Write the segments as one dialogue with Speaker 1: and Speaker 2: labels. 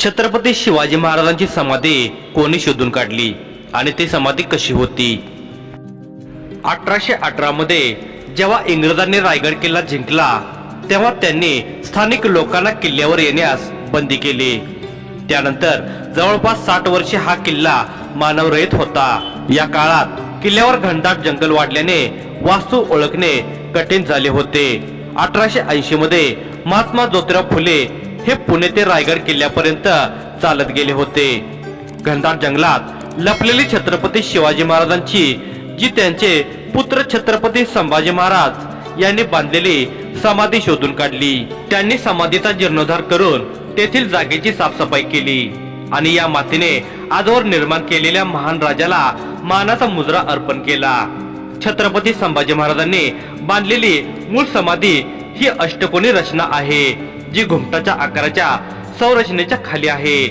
Speaker 1: छत्रपती शिवाजी महाराजांची समाधी कोणी शोधून काढली आणि ती समाधी कशी होती? अठराशे अठरा मध्ये जेव्हा इंग्रजांनी रायगड किल्ला जिंकला तेव्हा त्यांनी स्थानिक लोकांना किल्ल्यावर येण्यास बंदी केली. त्यानंतर जवळपास साठ वर्षे हा किल्ला मानवरहित होता. या काळात किल्ल्यावर घनदाट जंगल वाढल्याने वास्तू ओळखणे कठीण झाले होते. अठराशे ऐंशी मध्ये महात्मा ज्योतिराव फुले हे पुणे ते रायगड किल्ल्यापर्यंत चालत गेले होते. घनदाट जंगलात लपलेली छत्रपती शिवाजी महाराजांची जी त्यांचे पुत्र छत्रपती संभाजी महाराज यांनी बांधलेली समाधी शोधून काढली. त्यांनी समाधीचा जीर्णोद्धार करून तेथील जागेची साफसफाई केली आणि या मातीने आजवर निर्माण केलेल्या महान राजाला मानाचा मुजरा अर्पण केला. छत्रपती संभाजी महाराजांनी बांधलेली मूळ समाधी ही अष्टकोनी रचना आहे जी घुमटाच्या आकाराच्या संरचनेच्या खाली आहे.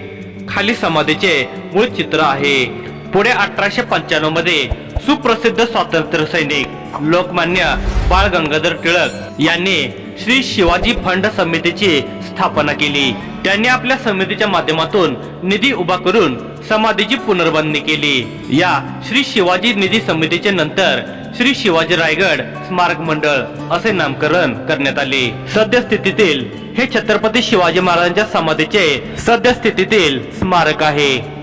Speaker 1: खाली समाधीचे मूळ चित्र आहे. पुढे अठराशे पंच्याण्णवमध्ये सुप्रसिद्ध स्वातंत्र्य सैनिक लोकमान्य बाळ गंगाधर टिळक यांनी श्री शिवाजी फंड समितीची स्थापना केली. त्यांनी आपल्या समितीच्या माध्यमातून निधी उभा करून समाधीची पुनर्बांधणी केली. या श्री शिवाजी निधी समितीचे नंतर श्री शिवाजी रायगड स्मारक मंडळ असे नामकरण करण्यात आले. सद्यस्थितीतील हे छत्रपती शिवाजी महाराजांच्या समाधीचे सद्यस्थितीतील स्मारक आहे.